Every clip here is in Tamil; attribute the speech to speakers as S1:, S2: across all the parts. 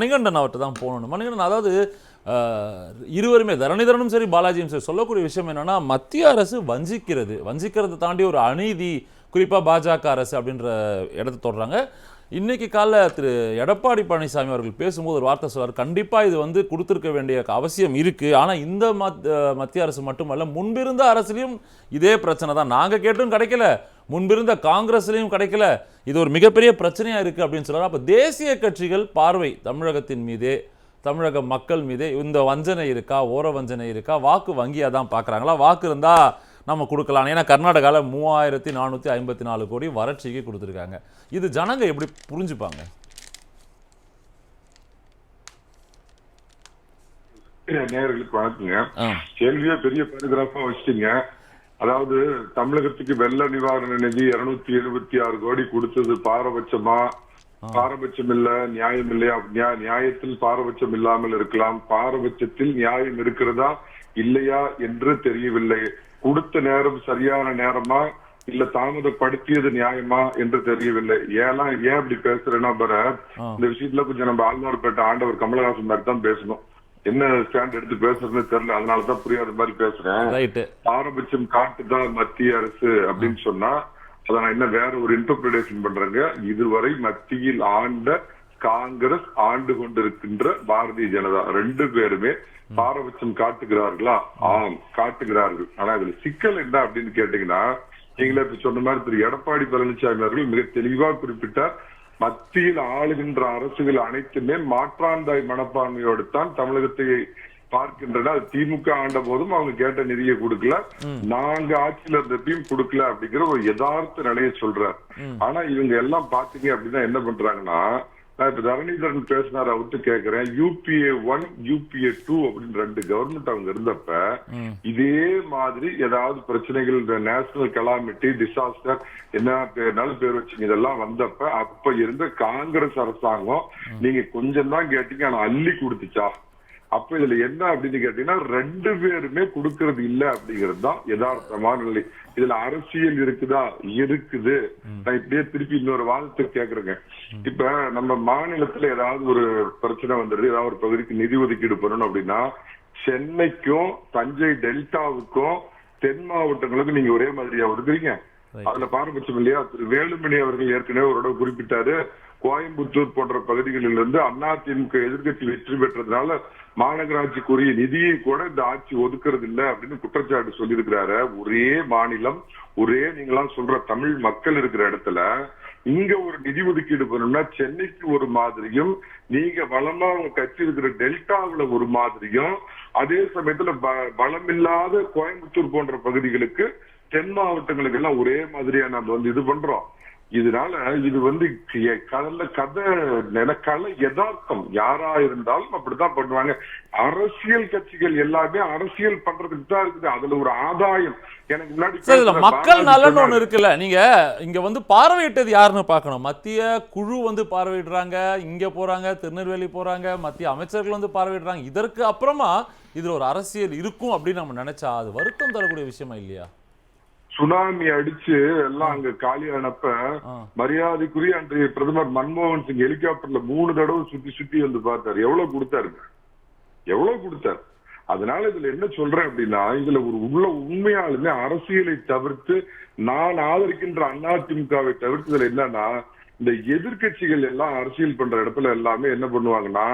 S1: மணிகண்டன் அவர்கிட்ட தான் போகணும் மணிகண்டன் அதாவது இருவருமே தரணிதரனும் சரி பாலாஜியும் சரி சொல்லக்கூடிய விஷயம் என்னென்னா மத்திய அரசு வஞ்சிக்கிறது. வஞ்சிக்கிறதை தாண்டி ஒரு அநீதி குறிப்பாக பாஜக அரசு அப்படின்ற இடத்த தொடுறாங்க. இன்னைக்கு காலைல திரு எடப்பாடி பழனிசாமி அவர்கள் பேசும்போது ஒரு வார்த்தை சொல்வார் கண்டிப்பாக இது வந்து கொடுத்துருக்க வேண்டிய அவசியம் இருக்கு. ஆனால் இந்த மத் மத்திய அரசு மட்டுமல்ல முன்பிருந்த அரசுலேயும் இதே பிரச்சனை தான். நாங்கள் கேட்டும் கிடைக்கல. முன்பிருந்த காங்கிரஸ்லையும் கிடைக்கல. இது ஒரு மிகப்பெரிய பிரச்சனையா இருக்கு அப்படின்னு சொல்றாரு. அப்ப தேசிய கட்சிகள் பார்வை தமிழகத்தின் மீதே தமிழக மக்கள் மீதே. இந்த வஞ்சனை இருக்கா? ஓர வஞ்சனை இருக்கா? வாக்கு வங்கியா தான் பார்க்கறாங்களா வாக்கு இருந்தா நம்ம கொடுக்கலாம். ஏன்னா கர்நாடகாவில் மூவாயிரத்தி நானூற்றி ஐம்பத்தி நாலு கோடி வறட்சிக்கு கொடுத்துருக்காங்க. இது ஜனங்க எப்படி புரிஞ்சுப்பாங்க?
S2: நேயர்களுக்கு வணக்கங்க. கேள்வியே பெரிய பேராகிராஃபா வச்சிட்டீங்க. அதாவது தமிழகத்துக்கு வெள்ள நிவாரண நிதி இருநூத்தி எழுபத்தி ஆறு கோடி கொடுத்தது பாரபட்சமா? பாரபட்சம் இல்ல நியாயம் இல்லையா? நியா- நியாயத்தில் பாரபட்சம் இல்லாமல் இருக்கலாம். பாரபட்சத்தில் நியாயம் இருக்கிறதா இல்லையா என்று தெரியவில்லை. கொடுத்த நேரம் சரியான நேரமா இல்ல தாமதப்படுத்தியது நியாயமா என்று தெரியவில்லை. ஏன்னா ஏன் இப்படி பேசுறேன்னா பர இந்த விஷயத்துல கொஞ்சம் நம்ம ஆழ்வார்பேட்டை ஆண்டவர் கமலஹாசன் மாதிரி தான் பேசணும். என்ன ஸ்டாண்ட் எடுத்து பேசுறதுன்னு தெரியல. அதனாலதான் புரியாத மாதிரி பேசுறேன். பாரபட்சம் காட்டுதான் மத்திய அரசு அப்படின்னு சொன்னா அதை நான் என்ன வேற ஒரு இன்டர்பிரிடேஷன் பண்றேங்க. இதுவரை மத்தியில் ஆண்ட காங்கிரஸ் ஆண்டு கொண்டிருக்கின்ற பாரதிய ஜனதா ரெண்டு பேருமே பாரபட்சம் காட்டுகிறார்களா? ஆம் காட்டுகிறார்கள். ஆனா இதுல சிக்கல் என்ன அப்படின்னு கேட்டீங்கன்னா நீங்களே இப்ப சொன்ன மாதிரி திரு. எடப்பாடி பழனிசாமி அவர்கள் மிக தெளிவா குறிப்பிட்டார். மத்தியில் ஆளுகின்ற அரசுகள் அனைத்துமே மாற்றாந்தாய் மனப்பான்மையோடு தான் தமிழகத்தை பார்க்கின்றன. அது திமுக ஆண்ட போதும் அவங்க கேட்ட நிதியை கொடுக்கல. நாங்க ஆட்சியில இருந்தப்பையும் கொடுக்கல அப்படிங்கிற ஒரு யதார்த்த நிலையை சொல்றார். ஆனா இவங்க எல்லாம் பாத்தீங்க அப்படின்னா என்ன பண்றாங்கன்னா நான் இப்ப தரணிதரன் பேசினார் அவர்கிட்ட கேக்குறேன். யூபிஏ ஒன் யூபிஏ டூ அப்படின்னு ரெண்டு கவர்மெண்ட் அவங்க இருந்தப்ப இதே மாதிரி ஏதாவது பிரச்சனைகள் இந்த நேஷனல் கலாமிட்டி டிசாஸ்டர் என்ன பேர்னாலும் பேர் வச்சுங்க இதெல்லாம் வந்தப்ப அப்ப இருந்த காங்கிரஸ் அரசாங்கம் நீங்க கொஞ்சம் தான் கேட்டீங்க ஆனா அள்ளி கொடுத்துச்சா? அப்ப இதுல என்ன அப்படின்னு கேட்டீங்கன்னா ரெண்டு பேருமே கொடுக்கறது இல்ல அப்படிங்கிறது தான் யதார்த்தமான நிலை. இதுல அரசியல் இருக்குதா? இருக்குது. நான் இப்படியே திருப்பி இன்னொரு வாதத்துக்கு கேக்குறேங்க. இப்ப நம்ம மாநிலத்துல ஏதாவது ஒரு பிரச்சனை வந்துடுது ஏதாவது ஒரு பகுதிக்கு நிதி ஒதுக்கீடு பண்ணணும் அப்படின்னா சென்னைக்கும் தஞ்சை டெல்டாவுக்கும் தென் மாவட்டங்களுக்கும் நீங்க ஒரே மாதிரியா ஒதுக்குறீங்க. அதுல பாரபட்சம் இல்லையா? வேலுமணி அவர்கள் ஏற்கனவே ஒரு குறிப்பிட்டாரு கோயம்புத்தூர் போன்ற பகுதிகளிலிருந்து அதிமுக எதிர்கட்சி வெற்றி பெற்றதுனால மாநகராட்சிக்குரிய நிதியை கூட இந்த ஆட்சி ஒதுக்குறது இல்லை அப்படின்னு குற்றச்சாட்டு சொல்லியிருக்கிறாரு. ஒரே மாநிலம் ஒரே நீங்களாம் சொல்ற தமிழ் மக்கள் இருக்கிற இடத்துல இங்க ஒரு நிதி ஒதுக்கீடு பண்ணணும்னா சென்னைக்கு ஒரு மாதிரியும் நீங்க வளமா உங்க கட்சி இருக்கிற டெல்டாவுல ஒரு மாதிரியும் அதே சமயத்துல ப- பலமில்லாத கோயம்புத்தூர் போன்ற பகுதிகளுக்கு தென் மாவட்டங்களுக்கு எல்லாம் ஒரே மாதிரியா நம்ம வந்து இது பண்றோம். இதனால இது வந்து க- கல கதை நென- கலை யதார்த்தம். யாரா இருந்தாலும் அப்படித்தான் பண்ணுவாங்க. அரசியல் கட்சிகள் எல்லாமே அரசியல் பண்றதுக்கு தான் இருக்குது. அதுல ஒரு ஆதாயம். எனக்கு முன்னாடி
S1: மக்கள் நலன். ஒண்ணு இருக்குல்ல. நீங்க இங்க வந்து பார்வையிட்டது யாருன்னு பார்க்கணும்? மத்திய குழு வந்து பார்வையிடுறாங்க. இங்க போறாங்க திருநெல்வேலி போறாங்க. மத்திய அமைச்சர்கள் வந்து பார்வையிடுறாங்க. இதற்கு அப்புறமா இதுல ஒரு அரசியல் இருக்கும் அப்படின்னு நம்ம நினைச்சா அது வருத்தம் தரக்கூடிய விஷயமா இல்லையா?
S2: சுனாமி அடிச்சு எல்லாம் அங்க காலியானப்ப. மரியாதைக்குரிய அன்றைய பிரதமர் மன்மோகன் சிங் ஹெலிகாப்டர்ல மூணு தடவை சுத்தி சுத்தி வந்து பார்த்தாரு. எவ்வளவு கொடுத்தாரு? எவ்வளவு கொடுத்தாரு? அதனால இதுல என்ன சொல்றேன் அப்படின்னா இதுல ஒரு உள்ள உண்மையாலுமே அரசியலை தவிர்த்து நான் ஆதரிக்கின்ற அதிமுகவை தவிர்த்து இதுல என்னன்னா இந்த எதிர்க்கட்சிகள் எல்லாம் அரசியல் பண்ற இடத்துல எல்லாமே என்ன பண்ணுவாங்கன்னா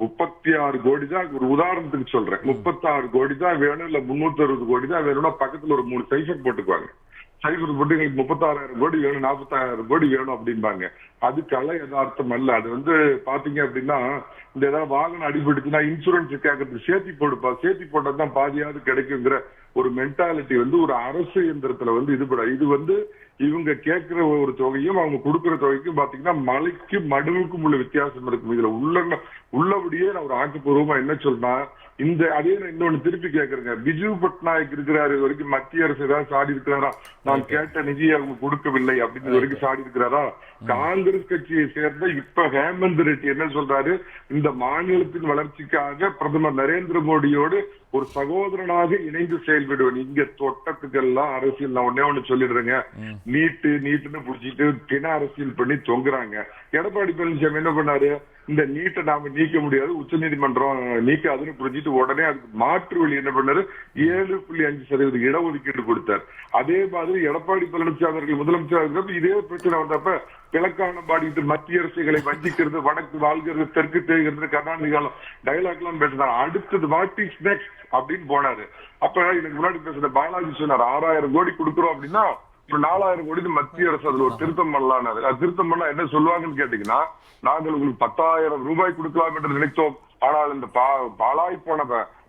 S2: முப்பத்தி ஆறு கோடி தான் ஒரு உதாரணத்துக்கு சொல்றேன். முப்பத்தி ஆறு கோடி தான் வேணும் இல்ல முன்னூத்தி அறுபது கோடி தான் வேணும்னா பக்கத்துல ஒரு மூணு சைஃபர் போட்டுக்குவாங்க. சைபர் போட்டு எங்களுக்கு முப்பத்தாறாயிரம் கோடி வேணும் நாற்பத்தாயிரம் கோடி வேணும் அப்படிம்பாங்க. அது கலை யதார்த்தம் அல்ல அது வந்து பாத்தீங்க அப்படின்னா இந்த ஏதாவது வாகனம் அடிபட்டுச்சுன்னா இன்சூரன்ஸ் கேட்கறதுக்கு சேர்த்தி போடுப்பா. சேர்த்தி போட்டா தான் பாதியாவது கிடைக்குங்கிற ஒரு மென்டாலிட்டி வந்து ஒரு அரசு இயந்திரத்துல வந்து இது இது வந்து இவங்க கேட்கிற ஒரு தொகையும் அவங்க கொடுக்கிற தொகைக்கும் பாத்தீங்கன்னா மலைக்கும் மடுவுக்கும் உள்ள வித்தியாசம் இருக்கும். இதுல உள்ள உள்ளபடியே நான் ஒரு ஆக்கப்பூர்வமா என்ன சொல்றேன்னா இந்த அதே இன்னொன்னு திருப்பி கேக்குறேங்க. பிஜு பட்நாயக் இருக்கிறாரு வரைக்கும் மத்திய அரசு ஏதாவது சாடி இருக்கிறாரா? நான் கேட்ட நிதியை அவங்க கொடுக்கவில்லை அப்படின்னு இது வரைக்கும் சாடி இருக்கிறாரா? காங்கிரஸ் கட்சியை சேர்ந்த இப்ப ஹேமந்த் ரெட்டி என்ன சொல்றாரு? இந்த மாநிலத்தின் வளர்ச்சிக்காக பிரதமர் நரேந்திர மோடியோடு ஒரு சகோதரனாக இணைந்து செயல்படுவேன். இங்க தொட்டத்துக்கெல்லாம் அரசியல் நான் ஒன்னே ஒண்ணு சொல்லிடுறேங்க. நீட்டு நீட்டுன்னு புடிச்சிட்டு பிண அரசியல் பண்ணி தொங்குறாங்க. எடப்பாடி பழனிசாமி என்ன பண்ணாரு? இந்த நீட்டை நாம நீக்க முடியாது. உச்சநீதிமன்றம் நீக்காதுன்னு புரிஞ்சிட்டு உடனே அதுக்கு மாற்று வழி என்ன பண்ணாரு? ஏழு புள்ளி அஞ்சு சதவீத இடஒதுக்கீடு கொடுத்தார். அதே மாதிரி எடப்பாடி பழனிசாமி அவர்கள் முதலமைச்சர் இருக்கிறப்ப இதே பிரச்சனை வந்தப்ப கிழக்கான பாடிட்டு மத்திய அரசுகளை வஞ்சிக்கிறது வடக்கு வாழ்கிறது தெற்கு தேய்கிறது கர்நாடக காலம் டயலாக் எல்லாம் பேசினார். அடுத்தது வாட் இஸ் நெக்ஸ்ட் அப்படின்னு போனாரு. அப்ப எனக்கு முன்னாடி பேசுற பாலாஜி சொன்னார் ஆறாயிரம் கோடி கொடுக்குறோம் அப்படின்னா ஒரு நாலாயிரம் கோடி மத்திய அரசு அதுல ஒரு திருத்தம் பண்ணலாம்னாரு அது திருத்தம் பண்ணா என்ன சொல்லுவாங்கன்னு கேட்டீங்கன்னா நாங்கள் உங்களுக்கு பத்தாயிரம் ரூபாய் கொடுக்கலாம் என்று நினைத்தோம். ஆனால் இந்த பா- பாழாய் போன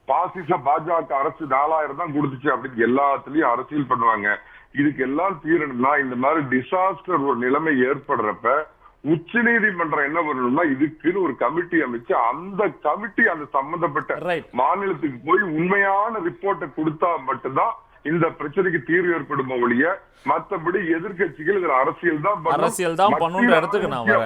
S2: பாசிச பாஜக அரசு நாலாயிரம் தான் கொடுத்துச்சு அப்படின்னு எல்லாத்துலயும் அரசியல் பண்ணுவாங்க. இதுக்கு எல்லாம் தீரணும்னா இந்த மாதிரி டிசாஸ்டர் ஒரு நிலைமை ஏற்படுறப்ப உச்ச நீதிமன்றம் என்ன பண்ணணும்னா இதுக்குன்னு ஒரு கமிட்டி அமைச்சு அந்த கமிட்டி அந்த சம்பந்தப்பட்ட. மாநிலத்துக்கு போய் உண்மையான ரிப்போர்ட்டை கொடுத்தா மட்டும்தான் இந்த பிரச்சனைக்கு தீர்வு ஏற்படும் ஒழிய மத்தபடி எதிர்க்கட்சிகள் இதுல அரசியல் தான்.
S1: அரசியல் தான்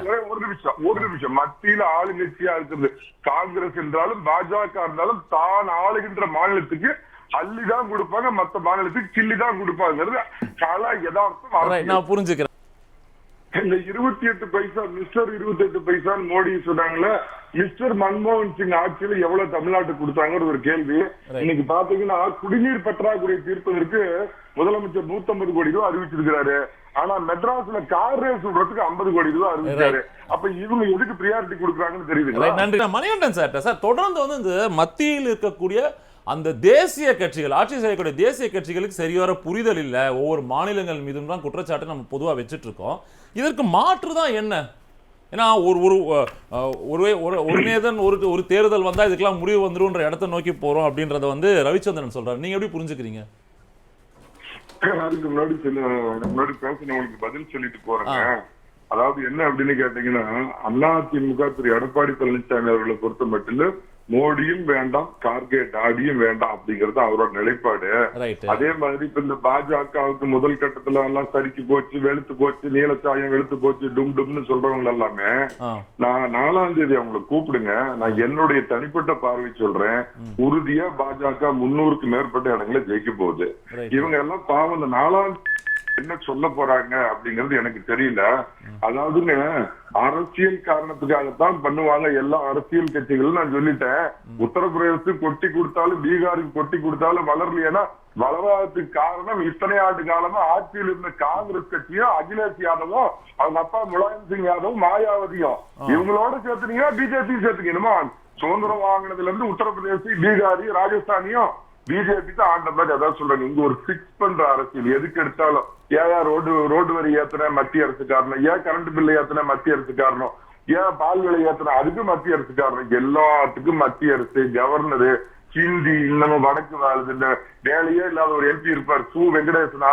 S2: ஒரே நிமிஷம் ஒரு நிமிஷம் மத்தியில ஆளுங்கட்சியா இருக்கிறது காங்கிரஸ் என்றாலும் பாஜக இருந்தாலும் தான் ஆளுகின்ற மாநிலத்துக்கு அள்ளிதான் கொடுப்பாங்க மத்த மாநிலத்துக்கு கிள்ளி தான் கொடுப்பாங்கிறது கல யதார்த்தம்.
S1: நான் புரிஞ்சுக்கிறேன்
S2: இந்த இருபத்தி எட்டு பைசா மிஸ்டர் இருபத்தி எட்டு பைசா மோடி சொன்னாங்களே மிஸ்டர் மன்மோகன் சிங் ஆட்சியில எவ்வளவு தமிழ்நாட்டுக்கு கொடுத்தாங்கன்னு ஒரு கேள்வி. இன்னைக்கு பாத்தீங்கன்னா குடிநீர் பற்றாக்குறை தீர்ப்பதற்கு முதலமைச்சர் 150 கோடி ரூபாய் அறிவிச்சிருக்கிறாரு. ஆனா மெட்ராஸ்ல கார் ரேஸ் விடுறதுக்கு 50 கோடி ரூபாய் அறிவிச்சாரு. அப்ப இவங்க எதுக்கு பிரியாரிட்டி கொடுக்குறாங்கன்னு
S1: Right, நன்றி. நான் மணிகண்டன் சார் சார் தொடர்ந்து வந்து இந்த மத்தியில் இருக்கக்கூடிய அந்த தேசிய கட்சிகள் ஆட்சி செய்யக்கூடிய தேசிய கட்சிகளுக்கு சரிவர புரிதல் இல்லை. ஒவ்வொரு மாநிலங்கள் மீதும் தான் குற்றச்சாட்டு நம்ம பொதுவா வச்சுட்டு இருக்கோம் இதற்கு மாற்று தான் என்ன? ஏன்னா ஒரு ஒரு ஒரே ஒரு நேதன் ஒரு ஒரு தேர்தல் வந்தா இதுக்கெல்லாம் முடிவு வந்துருன்ற இடத்த நோக்கி போறோம் அப்படின்றத வந்து ரவிச்சந்திரன் சொல்றாரு. நீங்க எப்படி புரிஞ்சுக்கிறீங்க?
S2: அதுக்கு முன்னாடி சில முன்னாடி பேசினவங்களுக்கு பதில் சொல்லிட்டு போறேங்க. அதாவது என்ன அப்படின்னு கேட்டீங்கன்னா அதிமுக திரு. எடப்பாடி பழனிசாமி அவர்களை பொறுத்த மட்டும் மோடியும் வேண்டாம் கார்கே டாடியும் வேண்டாம் அப்படிங்கறது அவரோட நிலைப்பாடு. அதே மாதிரி இப்ப இந்த பாஜகவுக்கு முதல் கட்டத்துல எல்லாம் சரிக்கு போச்சு வெளுத்து போச்சு நீலச்சாயம் வெளுத்து போச்சு டும் டும்னு சொல்றவங்க எல்லாமே நான் நாலாம் தேதி அவங்களை கூப்பிடுங்க. நான் என்னுடைய தனிப்பட்ட பார்வை சொல்றேன். உறுதியா பாஜக முன்னூறுக்கு மேற்பட்ட இடங்களை ஜெயிக்க போகுது. இவங்க எல்லாம் பாவம் இந்த நாலாம் என்ன சொல்ல போறாங்க அப்படிங்கிறது எனக்கு தெரியல. அதாவதுங்க அரசியல் காரணத்துக்காகத்தான் பண்ணுவாங்க எல்லா அரசியல் கட்சிகளும். நான் சொல்லிட்டேன். உத்தரப்பிரதேசத்துக்கு கொட்டி கொடுத்தாலும் பீகாருக்கு கொட்டி கொடுத்தாலும் வளரலையேன்னா வளராததுக்கு காரணம் இத்தனை ஆண்டு காலமா ஆட்சியில் இருந்த காங்கிரஸ் கட்சியும் அகிலேஷ் யாதவும் அவங்க அப்பா முலாயம் சிங் யாதவும் மாயாவதியும். இவங்களோட சேர்த்துனீங்கன்னா பிஜேபி சேர்த்துக்கணுமா? சுதந்திரம் வாங்கினதுல இருந்து உத்தரப்பிரதேசி பீகாரி ராஜஸ்தானியும் பிஜேபி தான் ஆண்ட மாதிரி அதான் சொல்றாங்க இங்க ஒரு பிக்ஸ் பண்ற அரசியல். எதுக்கு எடுத்தாலும் ஏன் ரோடு ரோடு வரி ஏத்துன மத்திய அரசு காரணம்? ஏன் கரண்ட் பில் ஏத்துன மத்திய அரசு காரணம்? ஏன் பால் விலை ஏத்துன அதுக்கு மத்திய அரசு காரணம்? எல்லாத்துக்கும் மத்திய அரசு கவர்னரு ஹிந்தி இன்னமும் வடக்கு வாழ்து இந்த வேலையே இல்லாத ஒரு எம்பி இருப்பார் சு வெங்கடேசனா.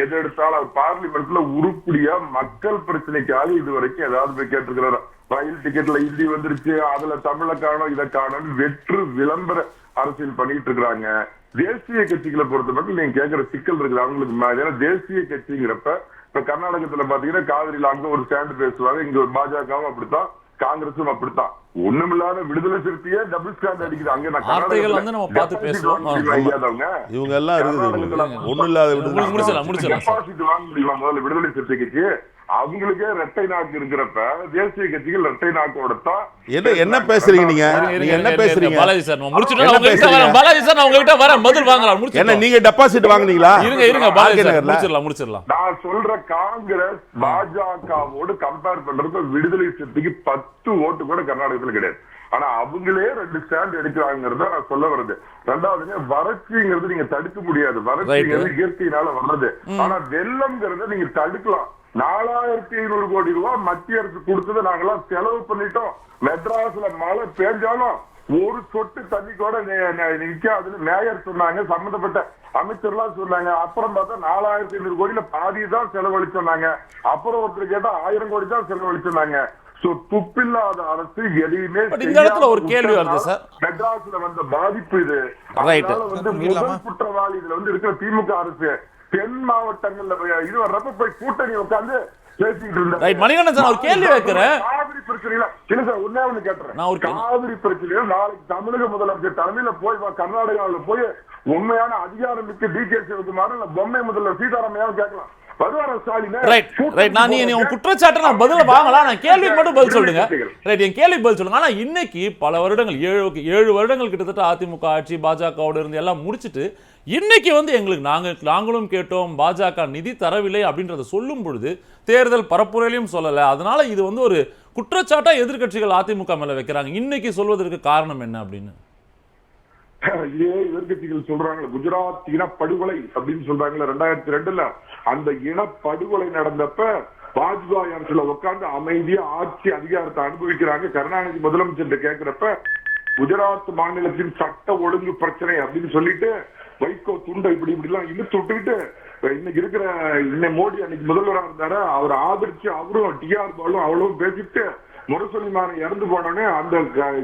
S2: எது எடுத்தாலும் அவர் பார்லிமெண்ட்ல உருப்படியா மக்கள் பிரச்சனைக்காக இது வரைக்கும் ஏதாவது போய் கேட்டிருக்கிறாரா? ரயில் டிக்கெட்ல ஹிந்தி வந்துருச்சு. அதுல தமிழ காணும் இதை காணும் வெற்று விளம்பர அரசியல் பண்ணிட்டு இருக்கிறாங்க. தேசிய கட்சிகளை பொறுத்த மட்டும் நீங்க கேட்கிற சிக்கல் இருக்குது. அவங்களுக்கு ஏன்னா தேசிய கட்சிங்கிறப்ப இப்ப கர்நாடகத்துல பாத்தீங்கன்னா காவிரியில அங்க ஒரு ஸ்டாண்ட் பேசுவாங்க. இங்க ஒரு பாஜகவும் அப்படித்தான் காங்கிரஸும் அப்படித்தான். ஒண்ணுமில்லாத விடுதலை சிறுத்தையே டபுள் ஸ்டாண்ட் அடிக்குது. அங்க நான்
S1: வார்த்தைகள் வந்து நம்ம பார்த்து பேசுவோம்.
S3: இவங்க எல்லாம் இருக்குது. ஒன்றும் இல்லாத விடுதலை
S2: வாங்க முடியுமா முதல்ல விடுதலை சிறுத்தைக்கு? அவங்களுக்கே ரெட்டை நாக்கு இருக்கிறப்ப தேசிய கட்சிகள் ரெட்டை நாக்கோட தான்
S3: என்ன என்ன பேசுறீங்க நீங்க? என்ன பேசுறீங்க?
S1: பாலாஜி சார்
S3: என்ன
S1: நான்? வரேன் பாலாஜி சார் நான் உங்ககிட்ட வரேன் பதில் வாங்கலாம்
S3: என்ன
S1: முடிச்சுட்டோம்
S3: நீங்க டெபாசிட் வாங்குனீங்களா?
S1: இருங்க இருங்க பாலாஜி சார்
S3: நகர்ல?
S1: முடிச்சிடலாம் முடிச்சிடலாம்.
S2: நான் சொல்ற காங்கிரஸ் பாஜகவோடு கம்பேர் பண்றப்ப விடுதலை சிறுத்தைக்கு பத்து ஓட்டு கூட கர்நாடகத்துல கிடையாது. ஆனா அவங்களே ரெண்டு ஸ்டாண்ட் எடுக்கிறாங்கிறத நான் சொல்ல வருது ரெண்டாவதுங்க வறட்சிங்கிறது நீங்க தடுக்க முடியாது. வறட்சிங்கிறது இயற்கையினால வர்றது. ஆனா வெள்ளம்ங்கிறத நீங்க தடுக்கலாம். நாலாயிரத்தி ஐநூறு கோடி ரூபாய் மத்திய அரசு கொடுத்ததை நாங்கெல்லாம் செலவு பண்ணிட்டோம். மெட்ராஸ்ல மழை பெஞ்சாலும் ஒரு சொட்டு தண்ணி கூட நிக்காதுன்னு மேயர் சொன்னாங்க சம்பந்தப்பட்ட அமைச்சர்லாம் சொன்னாங்க. அப்புறம் பார்த்தா நாலாயிரத்தி ஐநூறு கோடியில பாதி தான் செலவழிச்சோன்னாங்க அப்புறம் ஒருத்தர் கேட்டா ஆயிரம் கோடி தான் செலவழிச்சோன்னாங்க சோ துப்பில்லாத அரசு எதையுமே
S1: But இந்த இடத்துல ஒரு கேள்வி வருது சார்.
S2: மெட்ராஸ்ல வந்த பாதிப்பு இது. அதனால வந்து முதல் குற்றவாளி இதுல வந்து இருக்கிற திமுக அரசு தென் மாவட்டங்கள்ல இது வர்றப்ப போய் கூட்டணி உட்கார்ந்து பேசிட்டு
S1: மணிகண்டன் சார், ஒரு கேள்வி வைக்கிறேன்.
S2: காவிரி பிரச்சனையில இல்ல சார் ஒண்ணே ஒண்ணு கேட்டுறேன்.
S1: நான் ஒரு
S2: காவிரி பிரச்சனையில நாளைக்கு தமிழக முதலமைச்சர் தலைமையில போய் கர்நாடகாவுல போய் உண்மையான அதிகாரம் மிக்க டி கே சிவகுமார் இல்ல பொம்மை முதல்வர் சீதாராமையாவும் கேட்கலாம்.
S1: இன்னைக்கு பல வருடங்கள் ஏழு ஏழு வருடங்கள் கிட்டத்தட்ட அதிமுக ஆட்சி பாஜகவோட இருந்து எல்லாம் முடிச்சிட்டு இன்னைக்கு வந்து எங்களுக்கு நாங்கள் நாங்களும் கேட்டோம் பாஜக நிதி தரவில்லை அப்படின்றத சொல்லும் பொழுது தேர்தல் பரப்புரையிலையும் சொல்லலை. அதனால இது வந்து ஒரு குற்றச்சாட்டா எதிர்க்கட்சிகள் அதிமுக மேல வைக்கிறாங்க. இன்னைக்கு சொல்வதற்கு காரணம் என்ன அப்படின்னு?
S2: இதே எதிர்கட்சிகள் சொல்றாங்க குஜராத் இனப்படுகொலை அப்படின்னு சொல்றாங்கல்ல ரெண்டாயிரத்தி ரெண்டுல அந்த இனப்படுகொலை நடந்தப்ப வாஜ்பாய் அரசுல உட்கார்ந்து அமைதியா ஆட்சி அதிகாரத்தை அனுபவிக்கிறாங்க. கருணாநிதி முதலமைச்சர் கேட்கிறப்ப குஜராத் மாநிலத்தின் சட்ட ஒழுங்கு பிரச்சனை அப்படின்னு சொல்லிட்டு வைகோ துண்டை இப்படி இப்படி எல்லாம் இழுத்து விட்டுக்கிட்டு இன்னைக்கு இருக்கிற இன்னை மோடி அன்னைக்கு முதல்வரா இருந்தாரு. அவர் ஆதரிச்சு அவரும் டிஆர் பாலும் அவ்வளவும் பேசிட்டு முரசொலி மாறன் இறந்து போனோடனே அந்த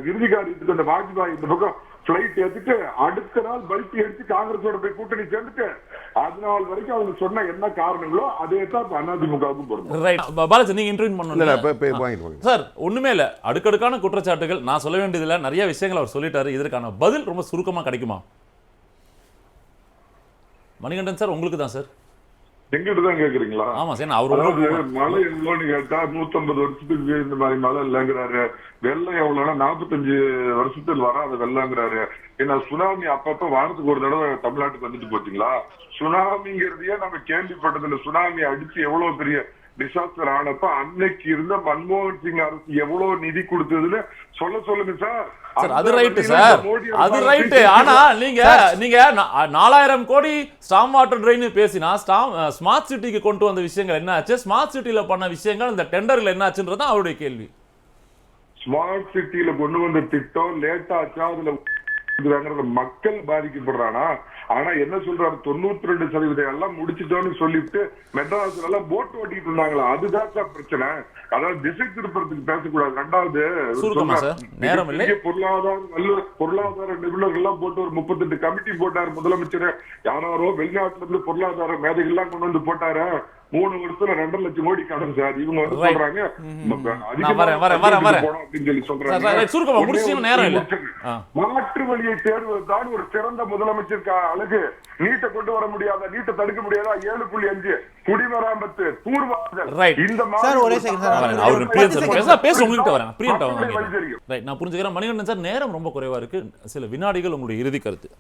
S2: இறுதி காரியத்துக்கு அந்த வாஜ்பாய் இந்த பக்கம் பிளைட் ஏத்திட்டு அடுத்த நாள் பல்ட்டி எடுத்து காங்கிரஸோட போய் கூட்டணி சேர்ந்துட்டு அது நாள் வரைக்கும் அவங்க சொன்ன என்ன காரணங்களோ அதே தான் அதிமுகவுக்கும் பொருந்தும்.
S1: பாலாஜி நீங்க இன்டர்வியூ
S3: இல்ல இல்ல
S1: பண்ணணும் சார் ஒண்ணுமே இல்ல. அடுக்கடுக்கான குற்றச்சாட்டுகள் நான் சொல்ல வேண்டியதில்ல. நிறைய விஷயங்கள் அவர் சொல்லிட்டாரு. இதற்கான பதில் ரொம்ப சுருக்கமா கிடைக்குமா? மணிகண்டன் சார் உங்களுக்கு தான் சார்.
S2: எங்கிட்ட தான் கேக்குறீங்களா?
S1: ஆமா சார் அவர்
S2: மழை எவ்வளவுன்னு கேட்டா 150 வருஷத்துக்கு இந்த மாதிரி மழை இல்லைங்கிறாரு. வெள்ளம் எவ்வளவுன்னா 45 வருஷத்தில் வராத வெள்ளங்கிறாரு. ஏன்னா சுனாமி அப்பப்ப வாரத்துக்கு ஒரு தடவை தமிழ்நாட்டுக்கு வந்துட்டு போச்சுங்களா? சுனாமிங்கிறதையே நம்ம கேள்விப்பட்டதில்ல. சுனாமி அடிச்சு எவ்வளவு பெரிய டிசாஸ்டர் ஆனப்ப அன்னைக்கு இருந்த மன்மோகன் சிங் அரசு எவ்வளவு நிதி கொடுத்ததுன்னு சொல்ல சொல்லுங்க சார்.
S1: அது ரைட்டு சார். அது ரைட்டு ஆனா நீங்க நீங்க நாலாயிரம் கோடி ஸ்டாம் வாட்டர் ட்ரெயின் பேசினா ஸ்டாம் ஸ்மார்ட் சிட்டிக்கு கொண்டு வந்த விஷயங்கள் என்ன ஆச்சு? ஸ்மார்ட் சிட்டில பண்ண விஷயங்கள் இந்த டெண்டர்ல என்ன ஆச்சுன்றது தான் அவருடைய கேள்வி.
S2: ஸ்மார்ட் சிட்டில கொண்டு வந்த திட்டம் லேட் ஆச்சா அதுல இருக்கிறாங்க மக்கள் பாதிக்கப்படுறானா? ஆனா என்ன சொல்றாரு? தொண்ணூத்தி ரெண்டு சதவீதம் எல்லாம் முடிச்சிட்டோம்னு சொல்லிட்டு மெட்ராஸ்ல எல்லாம் போட் ஓட்டிட்டு இருந்தாங்களா? அதுதான் சார் பிரச்சனை. அதாவது திசை திருப்பறதுக்கு பேசக்கூடாது. ரெண்டாவது பொருளாதார நல்ல பொருளாதார நிபுணர்கள் எல்லாம் போட்டு ஒரு முப்பத்தெட்டு கமிட்டி போட்டார் முதலமைச்சர். யாரோ வெளிநாட்டுல இருந்து பொருளாதார மேதைகள் எல்லாம் கொண்டு வந்து போட்டாரு. மூணு வருஷத்துல ரெண்டரை லட்சம் கோடி கடன் சார். இவங்க வந்து. சொல்றாங்க அப்படின்னு சொல்லி. மாற்று வழியை தேடுவதுதான் ஒரு சிறந்த முதலமைச்சருக்கு அழகு. நீட்டை கொண்டு வர முடியாத நீட்டை தடுக்க முடியாதா? ஏழு புள்ளி அஞ்சு. குடிமராமத்து தூர்வாறுதல்
S1: Right.
S2: இந்த மாதிரி
S1: நான் புரிஞ்சுக்கிறேன். மணிகண்டன் சார் நேரம் ரொம்ப குறைவா இருக்கு. சில வினாடிகள் உங்களுடைய இறுதி கருத்து.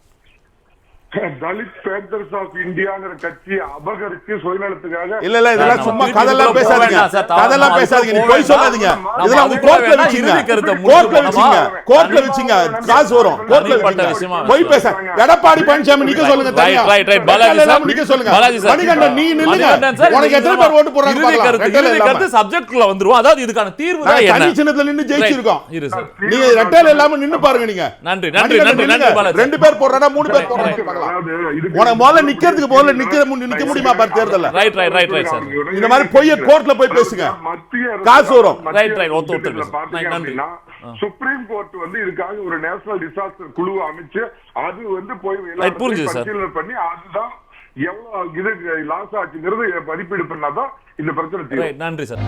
S2: தலித் பேந்தர்ஸ் ஆஃப் இந்தியாங்கிற கட்சி அபகரிச்சு சுயநலத்துக்காக
S3: இல்ல இல்ல இதெல்லாம் சும்மா கதெல்லாம் பேசாதீங்க. கதெல்லாம் பேசாதீங்க. நீ போய் சொல்லாதீங்க. இதெல்லாம் உங்க கோர்ட்ல வச்சீங்க கோர்ட்ல வச்சீங்க? கோர்ட்ல வச்சீங்க காசு வரும். கோர்ட்ல வச்சீங்க
S1: விஷயமா?
S3: போய் பேச. எடப்பாடி பழனிசாமி நிக்க சொல்லுங்க
S1: ரைட்
S3: தனியா.
S1: Right right Balaji sir.
S3: நிக்க சொல்லுங்க.
S1: பாலாஜி சார்.
S3: மணிகண்டன் நீ நில்லுங்க. உனக்கு எத்தனை பேர் ஓட்டு போடுறாங்க
S1: இறுதி கருத்து இறுதி கருத்து சப்ஜெக்ட்குள்ள வந்துருவோம் அதாவது இதுக்கான தீர்வு தான்
S3: நாங்க தனி
S1: என்ன
S3: சின்னத்துல நின்னு ஜெயிச்சிருக்கோம்.
S1: இரு சார்.
S3: நீங்க ரெட்டையில இல்லாம நின்னு பாருங்க நீங்க.
S1: நன்றி நன்றி நன்றி பாலாஜி
S3: ரெண்டு பேர் போடுறா மூணு பேர் போடுறாங்க பார்க்கலாம் உனக்கு முதல்ல நிக்கிறதுக்கு முதல்ல நிக்க நிக்க முடியுமா பாரு தேர்தல்ல?
S1: Right right right right sir
S3: இந்த மாதிரி பொய்ய கோர்ட்ல போய் பேசுங்க. காசு வரும்.
S1: ரைட், ரைட், ஒத்து, ஒத்து நன்றி.
S2: சுப்ரீம் கோர்ட் வந்து இதுக்காக ஒரு நேஷனல் டிசாஸ்டர் குழு அமைச்சு அது வந்து போய். பரிசீலனை பண்ணி அதுதான் எவ்வளவு இது லாஸ் ஆச்சுங்கிறது மதிப்பீடு பண்ணாதான் இந்த பிரச்சனை தீரும்.
S1: ரைட் நன்றி சார்